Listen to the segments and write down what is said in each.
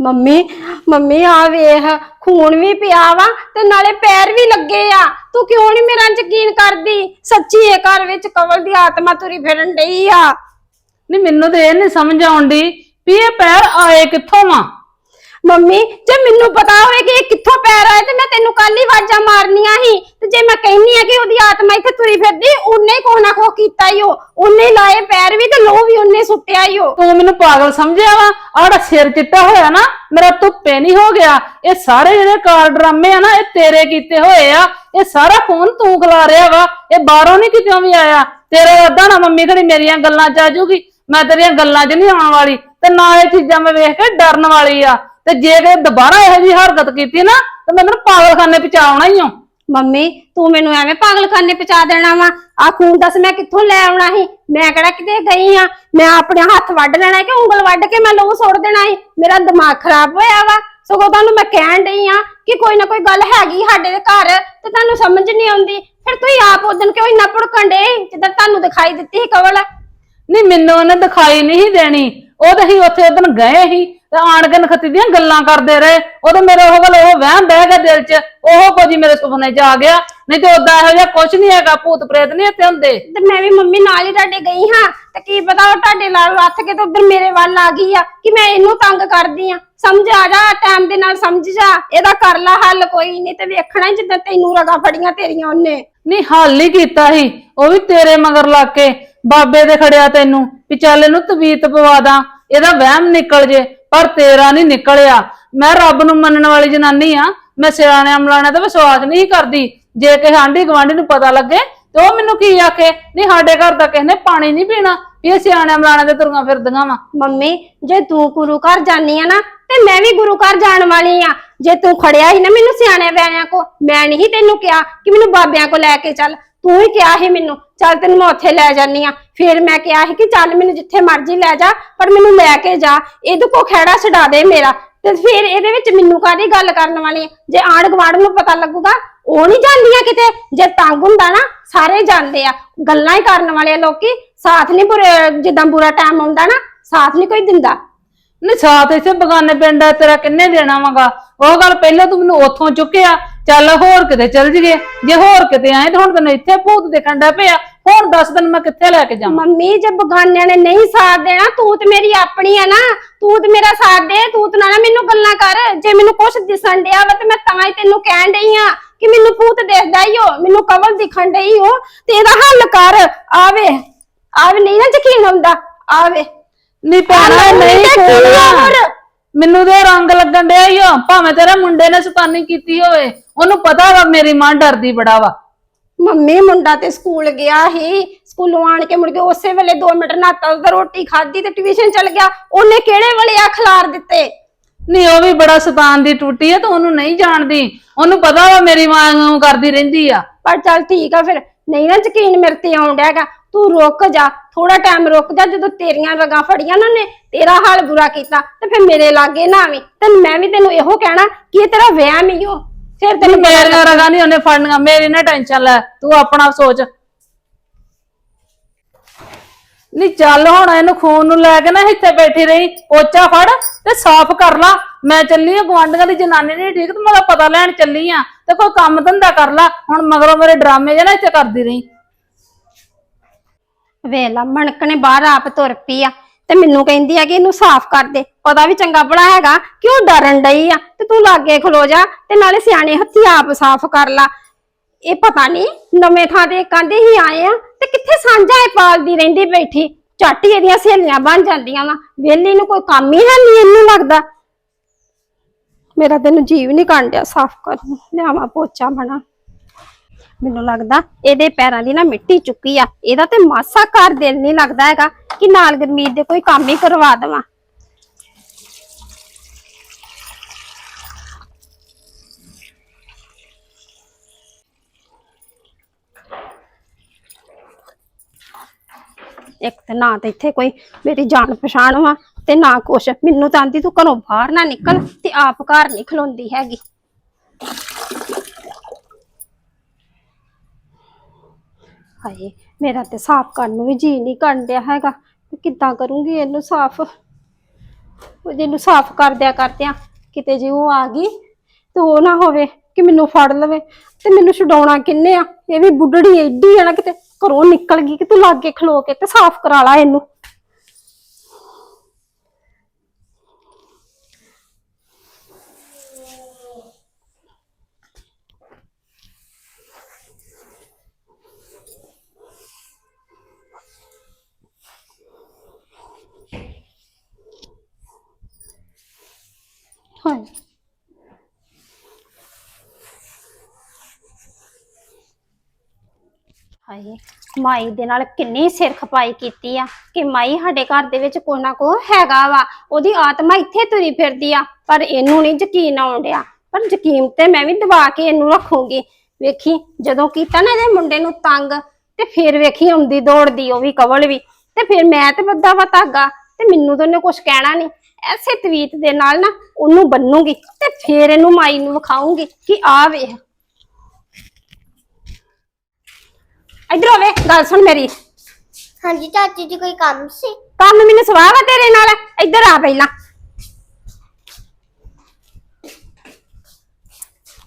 Mummy mummy ਆ ਵੇਖ, ਖੂਨ ਵੀ ਪਿਆ ਵਾ ਤੇ ਨਾਲੇ ਪੈਰ ਵੀ ਲੱਗੇ ਆ। ਤੂੰ ਕਿਉਂ ਨਹੀਂ ਮੇਰਾ ਯਕੀਨ ਕਰਦੀ? ਸੱਚੀ ਇਹ ਘਰ ਵਿੱਚ ਕਵਲ ਦੀ ਆਤਮਾ ਤੁਰੀ ਫਿਰਨ ਡਈ ਆ। ਨਹੀਂ ਮੈਨੂੰ ਤੇ ਇਹ ਨਹੀਂ ਸਮਝ ਆਉਂਦੀ ਵੀ ਇਹ ਪੈਰ ਆਏ ਕਿੱਥੋਂ ਵਾ? ਮੰਮੀ, ਜੇ ਮੈਨੂੰ ਪਤਾ ਹੋਵੇ ਕਿ ਇਹ ਕਿੱਥੋਂ ਪੈਰ ਆਇਆ ਤੇ ਮੈਂ ਤੈਨੂੰ ਕੱਲ ਹੀ ਵਾਜਾਂ ਮਾਰਨੀਆਂ ਸੀ। ਤੇ ਜੇ ਮੈਂ ਕਹਿੰਨੀ ਆ ਕਿ ਉਹਦੀ ਆਤਮਾ ਇੱਥੇ ਤੁਰੀ ਫਿਰਦੀ, ਉਹਨੇ ਕੋਹ ਨਾ ਕੋਹ ਕੀਤਾ ਹੀ ਉਹ ਉਹਨੇ ਲਾਏ ਪੈਰ ਵੀ ਤੇ ਲੋਹ ਵੀ ਉਹਨੇ ਸੁੱਟਿਆ ਹੀ ਉਹ ਤੂੰ ਮੈਨੂੰ ਪਾਗਲ ਸਮਝਿਆ ਵਾ? ਆੜਾ ਸਿਰ ਚਿੱਟਾ ਹੋਇਆ ਨਾ, ਮੇਰਾ ਧੁੱਪੇ ਨਹੀਂ ਹੋ ਗਿਆ। ਇਹ ਸਾਰੇ ਜਿਹੜੇ ਕਾਰ ਡਰਾਮੇ ਆ ਨਾ, ਇਹ ਤੇਰੇ ਕੀਤੇ ਹੋਏ ਆ। ਇਹ ਸਾਰਾ ਫੋਨ ਤੂੰ ਖਲਾ ਰਿਹਾ ਵਾ। ਇਹ ਬਾਹਰੋਂ ਨਹੀਂ ਕਿਤੇੋਂ ਵੀ ਆਇਆ। ਤੇਰਾ ਅੱਧਾ ਨਾ ਮੰਮੀ ਘੜੀ ਮੇਰੀਆਂ ਗੱਲਾਂ ਚ ਆ ਜਾਊਗੀ ਮੈਂ ਤੇਰੀਆਂ ਗੱਲਾਂ 'ਚ ਨਹੀਂ ਆਉਣ ਵਾਲੀ। ਤੇ ਨਾ ਇਹ ਚੀਜ਼ਾਂ ਮੈਂ ਵੇਖ ਕੇ ਡਰਨ ਵਾਲੀ ਆ। ਤੇ ਜੇ ਕਿ ਦੁਬਾਰਾ ਇਹੋ ਜਿਹੀ ਹਰਕਤ ਕੀਤੀ ਨਾ ਤੇ ਮੈਂ ਤੈਨੂੰ ਪਾਗਲਖਾਨੇ ਪਹੁੰਚਾਉਣਾ ਹੀ ਆ ਮੰਮੀ ਤੂੰ ਮੈਨੂੰ ਐਵੇਂ ਪਾਗਲਖਾਨੇ ਪਹੁੰਚਾ ਦੇਣਾ ਵਾ? ਆ ਖੂਨ ਦੱਸ ਮੈਂ ਕਿੱਥੋਂ ਲੈ ਆਉਣਾ ਸੀ? ਮੈਂ ਕਿਹੜਾ ਕਿਤੇ ਗਈ ਆ? ਮੈਂ ਆਪਣੇ ਹੱਥ ਵੱਢ ਲੈਣਾ ਕਿ ਉਂਗਲ ਵੱਢ ਕੇ ਮੈਂ ਲੋਹ ਸੁੱਟ ਦੇਣਾ ਸੀ? ਮੇਰਾ ਦਿਮਾਗ ਖਰਾਬ ਹੋਇਆ ਵਾ। ਸਗੋਂ ਤੁਹਾਨੂੰ ਮੈਂ ਕਹਿਣ ਡਈ ਆ ਕਿ ਕੋਈ ਨਾ ਕੋਈ ਗੱਲ ਹੈਗੀ ਸਾਡੇ ਦੇ ਘਰ ਤੇ ਤੁਹਾਨੂੰ ਸਮਝ ਨਹੀਂ ਆਉਂਦੀ। ਫਿਰ ਤੁਸੀਂ ਆਪ ਉਦਣ ਕਿਉਂ ਇੰਨਾ ਭੜਕਣ ਡੇ ਜਿੱਦਾਂ ਤੁਹਾਨੂੰ ਦਿਖਾਈ ਦਿੱਤੀ ਸੀ ਕਵਲ। ਨਹੀਂ ਮੈਨੂੰ ਉਹਨੇ ਦਿਖਾਈ ਨਹੀਂ ਦੇਣੀ। ਉਹ ਤਾਂ ਹੀ ਉੱਥੇ ਉਦੋਂ ਗਏ ਸੀ ਤੇ ਆਣ ਕੇ ਨਖੱਤੀ ਦੀਆਂ ਗੱਲਾਂ ਕਰਦੇ ਰਹੇ। ਉਦੋਂ ਮੇਰੇ ਉਹ ਗੱਲ ਉਹ ਵਹਿਮ ਬਹਿ ਗਿਆ ਦਿਲ 'ਚ ਉਹ ਕੁਝ ਹੀ ਮੇਰੇ ਸੁਪਨੇ 'ਚ ਆ ਗਿਆ। ਨਹੀਂ ਤੇ ਉਦਾਂ ਇਹੋ ਜਿਹਾ ਕੁਝ ਨਹੀਂ ਹੈਗਾ ਭੂਤ ਪ੍ਰੇਤ ਨਹੀਂ ਇੱਥੇ ਹੁੰਦੇ। ਤੇ ਮੈਂ ਵੀ ਮੰਮੀ ਨਾਲ ਹੀ ਤੁਹਾਡੇ ਗਈ ਹਾਂ। ਤੇ ਕੀ ਪਤਾ ਉਹ ਤੁਹਾਡੇ ਨਾਲ ਲੱਥ ਕੇ ਤੇ ਉਧਰ ਮੇਰੇ ਵੱਲ ਆ ਗਈ ਆ ਕਿ ਮੈਂ ਇਹਨੂੰ ਤੰਗ ਕਰਦੀ ਆ। ਸਮਝ ਆ ਜਾ ਟਾਈਮ ਦੇ ਨਾਲ ਸਮਝ ਜਾ। ਇਹਦਾ ਕਰ ਲਾ ਹੱਲ ਕੋਈ ਨਹੀਂ ਤੇ ਵੇਖਣਾ ਹੀ ਜਿੱਦਾਂ ਤੈਨੂੰ ਰਗਾ ਫੜੀਆਂ ਤੇਰੀਆਂ ਉਹਨੇ। ਨਹੀਂ ਹੱਲ ਹੀ ਕੀਤਾ ਸੀ। ਉਹ ਵੀ ਤੇਰੇ ਮਗਰ ਲੱਗ ਕੇ ਬਾਬੇ ਦੇ ਖੜਿਆ ਤੈਨੂੰ। ਵੀ ਚੱਲ ਇਹਨੂੰ ਤਵੀਤ ਪਵਾ ਦਾਂ, ਇਹਦਾ ਵਹਿਮ ਨਿਕਲ ਜੇ, ਪਰ ਤੇਰਾ ਨਹੀਂ ਨਿਕਲਿਆ। ਮੈਂ ਰੱਬ ਨੂੰ ਮੰਨਣ ਵਾਲੀ ਜਨਾਨੀ ਆ, ਮੈਂ ਸਿਆਣਿਆਂ ਮਲਾਣਾ ਤੇ ਵਿਸ਼ਵਾਸ ਨਹੀਂ ਕਰਦੀ। ਜੇ ਕਿਸੇ ਆਂਢੀ ਗਵਾਂਢੀ ਨੂੰ ਪਤਾ ਲੱਗੇ, ਤੇ ਉਹ ਮੈਨੂੰ ਕੀ ਆਖੇ? ਨਹੀਂ, ਸਾਡੇ ਘਰ ਦਾ ਕਿਸੇ ਨੇ ਪਾਣੀ ਨਹੀਂ ਪੀਣਾ, ਵੀ ਇਹ ਸਿਆਣਿਆਂ ਮਲਾਣਿਆਂ ਦੇ ਤੁਰੀਆਂ ਫਿਰਦੀਆਂ ਵਾ। ਮੰਮੀ, ਜੇ ਤੂੰ ਗੁਰੂ ਘਰ ਜਾਨੀ ਆ ਨਾ, ਤੇ ਮੈਂ ਵੀ ਗੁਰੂ ਘਰ ਜਾਣ ਵਾਲੀ ਆ। ਜੇ ਤੂੰ ਖੜਿਆ ਸੀ ਨਾ ਮੈਨੂੰ ਸਿਆਣੇ ਬਿਆਣਿਆਂ ਕੋ, ਮੈਂ ਨਹੀਂ ਤੈਨੂੰ ਕਿਹਾ ਕਿ ਮੈਨੂੰ ਬਾਬਿਆਂ ਕੋ ਲੈ ਕੇ ਚੱਲ। ਤੂੰ ਹੀ ਕਿਹਾ ਸੀ ਮੈਨੂੰ ਚੱਲ ਤੈਨੂੰ ਮੈਂ ਉੱਥੇ ਲੈ ਜਾਨੀ ਆ ਫਿਰ ਮੈਂ ਕਿਹਾ ਸੀ ਕਿ ਚੱਲ ਮੈਨੂੰ ਜਿੱਥੇ ਮਰਜ਼ੀ ਲੈ ਜਾ, ਪਰ ਮੈਨੂੰ ਲੈ ਕੇ ਜਾ। ਇਹਦੇ ਕੋ ਖਹਿੜਾ ਛਡਾ ਦੇ ਮੇਰਾ। ਤੇ ਫਿਰ ਇਹਦੇ ਵਿੱਚ ਮੈਨੂੰ ਕਾਦੀ ਗੱਲ ਕਰਨ ਵਾਲੀ ਆ? ਜੇ ਆਂਢ ਗੁਆਂਢ ਨੂੰ ਪਤਾ ਲੱਗੂਗਾ, ਉਹ ਨਹੀਂ ਜਾਂਦੀਆਂ ਕਿਤੇ। ਜੇ ਤੰਗ ਹੁੰਦਾ ਨਾ, ਸਾਰੇ ਜਾਂਦੇ ਆ। ਗੱਲਾਂ ਹੀ ਕਰਨ ਵਾਲੇ ਆ ਲੋਕੀ। ਸਾਥ ਨਹੀਂ ਬੁਰੇ, ਜਿੱਦਾਂ ਬੁਰਾ ਟਾਈਮ ਆਉਂਦਾ ਨਾ, ਸਾਥ ਨਹੀਂ ਕੋਈ ਦਿੰਦਾ। ਨਹੀਂ, ਸਾਥ ਇੱਥੇ ਬਗਾਨੇ ਪਿੰਡ ਆ, ਤੇਰਾ ਕਿੰਨੇ ਦੇਣਾ ਵਾਗਾ? ਉਹ ਗੱਲ ਪਹਿਲਾਂ ਤੂੰ ਮੈਨੂੰ ਉੱਥੋਂ ਚੁੱਕਿਆ। ਚੱਲ ਹੋਰ ਕਿਤੇ ਚੱਲ ਜੀਏ। ਜੇ ਹੋਰ ਕਿਤੇ ਆਏ ਤੇ ਹੁਣ ਤੈਨੂੰ ਇੱਥੇ ਭੂਤ ਦੇਖਣ ਦਾ ਪਿਆ। ਹੁਣ ਦੱਸ ਦਿਨ ਮੈਂ ਕਿੱਥੇ ਲੈ ਕੇ ਜਾਵਾਂ? ਮੰਮੀ ਜੇ ਬਗਾਨਿਆਂ ਨੇ ਨਹੀਂ ਸਾਥ ਦੇਣਾ ਤੂੰ ਤੇ ਮੇਰੀ ਆਪਣੀ ਆ ਨਾ। ਤੂੰ ਤੇ ਮੇਰਾ ਸਾਥ ਦੇ ਤੂੰ ਤੇ ਨਾ ਨਾ ਮੈਨੂੰ ਗੱਲਾਂ ਕਰ। ਜੇ ਮੈਨੂੰ ਕੁਛ ਦਿਸਣ ਡਿਆ ਵਾ ਤੇ ਮੈਂ ਤਾਂ ਹੀ ਤੈਨੂੰ ਕਹਿਣ ਡਈ ਆ ਕਿ ਮੈਨੂੰ ਭੂਤ ਦੇਖਦਾ ਹੀ ਹੋ ਮੈਨੂੰ ਕਵਲ ਦਿਖਣ ਡਈ ਹੋ ਤੇ ਇਹਦਾ ਹੱਲ ਕਰ। ਆਵੇ। ਆਵੇ ਨਹੀਂ ਨਾ ਯਕੀਨ ਆਉਂਦਾ ਆਵੇ। ਨਹੀਂ ਆਹ ਨਹੀਂ? ਕੋਣਾ ਮੈਨੂੰ ਤੇ ਰੰਗ ਲੱਗਣ ਡਿਆ ਓ। ਭਾਵੇਂ ਤੇਰੇ ਮੁੰਡੇ ਨੇ ਸਤਾਨੀ ਕੀਤੀ ਹੋਵੇ। ਉਹਨੂੰ ਪਤਾ ਵਾ ਮੇਰੀ ਮਾਂ ਡਰਦੀ ਬੜਾ ਵਾ। ਮੰਮੀ ਮੁੰਡਾ ਤੇ ਸਕੂਲ ਗਿਆ ਸੀ ਸਕੂਲੋਂ ਆਣ ਕੇ ਮੁੜ ਕੇ ਉਸੇ ਵੇਲੇ 2 ਮਿੰਟ ਨਾਤਾ ਉਹਦਾ ਰੋਟੀ ਖਾਧੀ ਤੇ ਟਿਊਸ਼ਨ ਚਲ ਗਿਆ। ਉਹਨੇ ਕਿਹੜੇ ਵੇਲੇ ਆ ਖਿਲਾਰ ਦਿੱਤੇ? ਨਹੀਂ ਉਹ ਵੀ ਬੜਾ ਸਤਾਨ ਦੀ ਟੁੱਟੀ ਆ ਤੇ ਉਹਨੂੰ ਨਹੀਂ ਜਾਣਦੀ। ਉਹਨੂੰ ਪਤਾ ਵਾ ਮੇਰੀ ਮਾਂ ਨੂੰ ਕਰਦੀ ਰਹਿੰਦੀ ਆ। ਪਰ ਚੱਲ ਠੀਕ ਆ ਫਿਰ ਨਹੀਂ ਨਾ ਯਕੀਨ ਮੇਰੇ ਤੇ ਆਉਣ ਡਿਆਗਾ ਤੂੰ ਰੁਕ ਜਾ ਥੋੜਾ ਟਾਈਮ ਰੁਕ ਜਾ ਜਦੋਂ ਤੇਰੀਆਂ ਰਗਾਂ ਫੜੀਆਂ ਨਾ ਉਹਨੇ ਤੇਰਾ ਹਾਲ ਬੁਰਾ ਕੀਤਾ ਤੇ ਫਿਰ ਮੇਰੇ ਲਾਗੇ ਨਾ ਆਵੀਂ। ਤੇ ਮੈਂ ਵੀ ਤੈਨੂੰ ਇਹੋ ਕਹਿਣਾ ਕਿ ਇਹ ਤੇਰਾ ਵਹਿਮ ਹੀ ਹੋ ਫਿਰ ਤੈਨੂੰ ਮੇਰੀਆਂ ਰਗਾ ਨਹੀਂ ਉਹਨੇ ਫੜਨੀਆਂ ਮੇਰੀ ਨਾ ਟੈਨਸ਼ਨ ਲੈ ਤੂੰ ਆਪਣਾ ਸੋਚ। ਨਹੀਂ ਚੱਲ ਹੁਣ ਇਹਨੂੰ ਖੂਨ ਨੂੰ ਲੈ ਕੇ ਨਾ ਇੱਥੇ ਬੈਠੀ ਰਹੀ ਪੋਚਾ ਫੜ ਤੇ ਸਾਫ਼ ਕਰ ਲਾ। ਮੈਂ ਚੱਲੀ ਆ ਗਵਾਂਢੀਆਂ ਦੀ ਜਨਾਨੀ ਨਹੀਂ ਠੀਕ ਤੇ ਮੇਰਾ ਪਤਾ ਲੈਣ ਚੱਲੀ ਆ। ਤੇ ਕੋਈ ਕੰਮ ਧੰਦਾ ਕਰ ਲਾ ਹੁਣ ਮਗਰੋਂ ਮੇਰੇ ਡਰਾਮੇ ਜੇ ਨਾ ਇੱਥੇ ਕਰਦੀ ਰਹੀ। ਵੇਲਾ ਮਣਕ ਨੇ ਬਾਹਰ ਆਪ ਤੁਰ ਪਈ ਆ। ਤੇ ਮੈਨੂੰ ਕਹਿੰਦੀ ਆ ਕਿ ਇਹਨੂੰ ਸਾਫ਼ ਕਰ ਦੇ, ਪਤਾ ਵੀ ਚੰਗਾ ਬੜਾ ਹੈਗਾ ਕਿ ਉਹ ਡਰਨ ਡਈ ਆ, ਤੇ ਤੂੰ ਲਾਗੇ ਖਲੋ ਜਾ, ਤੇ ਨਾਲੇ ਸਿਆਣੇ ਹੱਥੀ ਆਪ ਸਾਫ਼ ਕਰ ਲਾ। ਇਹ ਪਤਾ ਨਹੀਂ ਨਵੇਂ ਥਾਂ ਤੇ ਕਹਿੰਦੇ ਹੀ ਆਏ ਆ, ਤੇ ਕਿੱਥੇ ਸਾਂਝਾ ਇਹ ਪਾਲਦੀ ਰਹਿੰਦੀ ਬੈਠੀ, ਝੱਟ ਹੀ ਇਹਦੀਆਂ ਸਹੇਲੀਆਂ ਬਣ ਜਾਂਦੀਆਂ ਵਾ। ਵਿਹਲੀ ਨੂੰ ਕੋਈ ਕੰਮ ਹੀ ਹੈ ਨਹੀਂ ਇਹਨੂੰ ਲੱਗਦਾ। ਮੇਰਾ ਤੈਨੂੰ ਜੀਵ ਨਹੀਂ ਕਾਂਡਿਆ ਸਾਫ਼ ਕਰ ਲਿਆਵਾਂ ਪੋਚਾ ਬਣਾ। ਮੈਨੂੰ ਲੱਗਦਾ ਇਹਦੇ ਪੈਰਾਂ ਦੀ ਨਾ ਮਿੱਟੀ ਚੁੱਕੀ ਆ। ਇਹਦਾ ਤੇ ਮਾਸਾ ਘਰ ਦਿਲ ਨਹੀਂ ਲੱਗਦਾ ਹੈਗਾ ਕਿ ਨਾਲ ਗਰਮੀਤ ਦੇ ਕੋਈ ਕੰਮ ਹੀ ਕਰਵਾ ਦੇਵਾਂ। ਇੱਕ ਤੇ ਨਾ ਤੇ ਇੱਥੇ ਕੋਈ ਮੇਰੀ ਜਾਣ ਪਛਾਣ ਵਾ ਤੇ ਨਾ ਕੁਛ। ਮੈਨੂੰ ਤਾਂ ਆਂਦੀ ਤੂੰ ਘਰੋਂ ਬਾਹਰ ਨਾ ਨਿਕਲ ਤੇ ਆਪ ਘਰ ਨਹੀਂ ਖਲੋਂਦੀ ਹੈਗੀ। ਹਾਏ ਮੇਰਾ ਤੇ ਸਾਫ਼ ਕਰਨ ਨੂੰ ਵੀ ਜੀ ਨਹੀਂ ਕਰਨ ਡਿਆ ਹੈਗਾ। ਤੇ ਕਿੱਦਾਂ ਕਰੂੰਗੀ ਇਹਨੂੰ ਸਾਫ਼? ਉਹ ਜਿਹਨੂੰ ਸਾਫ਼ ਕਰਦਿਆਂ ਕਰਦਿਆਂ ਕਿਤੇ ਜੇ ਉਹ ਆ ਗਈ ਤੇ ਉਹ ਨਾ ਹੋਵੇ ਕਿ ਮੈਨੂੰ ਫੜ ਲਵੇ। ਤੇ ਮੈਨੂੰ ਛਡਾਉਣਾ ਕਿੰਨੇ ਆ? ਇਹ ਵੀ ਬੁੱਢੜੀ ਐਡੀ ਆ ਨਾ ਕਿਤੇ। ਘਰੋਂ ਨਿਕਲ ਗਈ ਕਿ ਤੂੰ ਲਾਗੇ ਖਲੋ ਕੇ ਤੇ ਸਾਫ਼ ਕਰਾ ਲਾ ਇਹਨੂੰ। ਹਾਂ ਹਾਏ, ਮਾਈ ਦੇ ਨਾਲ ਕਿੰਨੀ ਸਿਰ ਖਪਾਈ ਕੀਤੀ ਆ ਕਿ ਮਾਈ ਸਾਡੇ ਘਰ ਦੇ ਵਿੱਚ ਕੋਈ ਕੋ ਹੈਗਾ ਵਾ। ਉਹਦੀ ਆਤਮਾ ਇੱਥੇ ਤੁਰੀ ਫਿਰਦੀ ਆ, ਪਰ ਇਹਨੂੰ ਨਹੀਂ ਯਕੀਨ ਆਉਣ ਡਿਆ। ਪਰ ਯਕੀਨ ਤੇ ਮੈਂ ਵੀ ਦਬਾ ਕੇ ਇਹਨੂੰ ਰੱਖੂੰਗੀ। ਵੇਖੀ, ਜਦੋਂ ਕੀਤਾ ਨਾ ਇਹਦੇ ਮੁੰਡੇ ਨੂੰ ਤੰਗ, ਤੇ ਫਿਰ ਵੇਖੀ ਆਉਂਦੀ ਦੌੜਦੀ, ਉਹ ਵੀ ਕਵਲ ਵੀ। ਤੇ ਫਿਰ ਮੈਂ ਤੇ ਬੱਦਾ ਵਾ ਧਾਗਾ, ਤੇ ਮੈਨੂੰ ਤਾਂ ਉਹਨੇ ਕੁਝ ਕਹਿਣਾ ਨਹੀਂ। ਐਸੇ ਤਵੀਤ ਦੇ ਨਾਲ ਨਾ ਉਹਨੂੰ ਬੰਨੂਗੀ ਤੇ ਫਿਰ ਇਹਨੂੰ ਮਾਈ ਨੂੰ ਵਿਖਾਉਂਗੀ ਕਿ ਆ ਵੇਖ। ਇਧਰ ਆਵੇ ਗੱਲ ਸੁਣ ਮੇਰੀ। ਹਾਂਜੀ ਚਾਚੀ ਜੀ ਕੋਈ ਕੰਮ ਸੀ? ਕੰਮ ਮੈਨੂੰ ਸਵਾਹ ਵਾ ਤੇਰੇ ਨਾਲ। ਇੱਧਰ ਆ ਪਹਿਲਾਂ।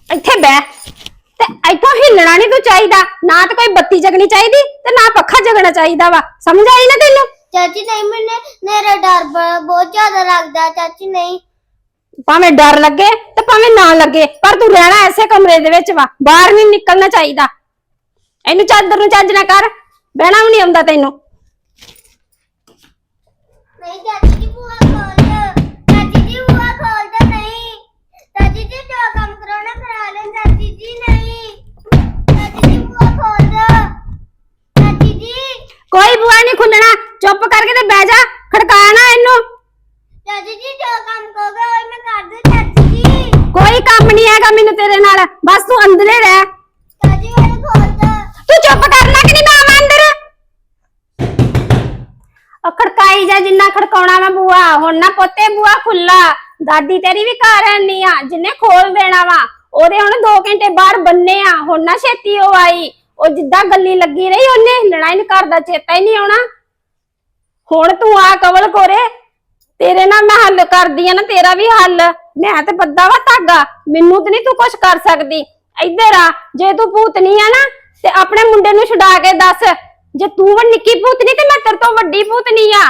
ਇੱਥੇ ਬਹਿ। ਤੇ ਇੱਥੋਂ ਹਿੱਲਣਾ ਨਹੀਂ ਤੂੰ ਚਾਹੀਦਾ। ਨਾ ਤੇ ਕੋਈ ਬੱਤੀ ਜਗਣੀ ਚਾਹੀਦੀ ਤੇ ਨਾ ਪੱਖਾ ਜਗਣਾ ਚਾਹੀਦਾ ਵਾ। ਸਮਝ ਆਈ ਨਾ ਤੈਨੂੰ? ਚਾਚੀ ਨਹੀਂ ਮੈਨੇ ਮੇਰਾ ਡਰ ਬਹੁਤ ਜ਼ਿਆਦਾ ਲੱਗਦਾ ਚਾਚੀ ਨਹੀਂ। ਭਾਵੇਂ ਡਰ ਲੱਗੇ ਤੇ ਭਾਵੇਂ ਨਾ ਲੱਗੇ ਪਰ ਤੂੰ ਰਹਿਣਾ ਐਸੇ ਕਮਰੇ ਦੇ ਵਿੱਚ ਵਾ ਬਾਹਰ ਨਹੀਂ ਨਿਕਲਣਾ ਚਾਹੀਦਾ। ਇਹਨੂੰ ਚਾਦਰ ਨੂੰ ਚੱਜ ਨਾ ਕਰ ਬਹਿਣਾ ਵੀ ਨਹੀਂ ਆਉਂਦਾ ਤੈਨੂੰ। ਨਹੀਂ ਚਾਚੀ ਜੀ ਬੂਹਾ ਖੋਲ ਦਿਓ ਚਾਚੀ ਜੀ ਬੂਹਾ ਖੋਲ ਦਿਓ ਨਹੀਂ। ਚਾਚੀ ਜੀ ਜੋ ਕੰਮ ਕਰਾਉਣਾ ਕਰਾ ਲੈਣ ਚਾਚੀ ਜੀ ਨਹੀਂ। ਪੋਤੇ ਬੂਆ ਖੁੱਲਾ। ਦਾਦੀ ਤੇਰੀ ਵੀ ਘਰ ਨਹੀਂ ਆ, ਜਿੰਨੇ ਖੋਲ ਦੇਣਾ ਵਾ, ਉਹਦੇ ਹੁਣ 2 ਘੰਟੇ ਬਾਹਰ ਬੰਨੇ ਆ, ਹੁਣ ਨਾ ਛੇਤੀ ਉਹ ਆਈ। ਉਹ ਜਿੱਦਾਂ ਗੱਲੀ ਲੱਗੀ ਰਹੀ, ਉਹਨੇ ਹਿੱਲਣਾ ਹੀ ਨਹੀਂ ਕਰਦਾ ਚੇਤਾ ਹੀ ਨਹੀਂ ਆਉਣਾ। ਹੁਣ ਤੂੰ ਆ ਕਵਲ ਕੋਰੇ, ਤੇਰੇ ਨਾਲ ਮੈਂ ਹੱਲ ਕਰਦੀ ਆ ਨਾ, ਤੇਰਾ ਵੀ ਹੱਲ। ਮੈਂ ਤੇ ਬੱਦਾ ਵਾ ਧਾਗਾ, ਮੈਨੂੰ ਤੇ ਨਹੀਂ ਤੂੰ ਕੁਝ ਕਰ ਸਕਦੀ। ਇੱਧਰ ਆ, ਜੇ ਤੂੰ ਭੂਤਨੀ ਆ ਨਾ, ਤੇ ਆਪਣੇ ਮੁੰਡੇ ਨੂੰ ਛੁਡਾ ਕੇ ਦੱਸ। ਜੇ ਤੂੰ ਵੱਡੀ ਨਿੱਕੀ ਭੂਤਨੀ, ਤੇ ਮੈਂ ਤੇਰੇ ਤੋਂ ਵੱਡੀ ਭੂਤਨੀ ਆ।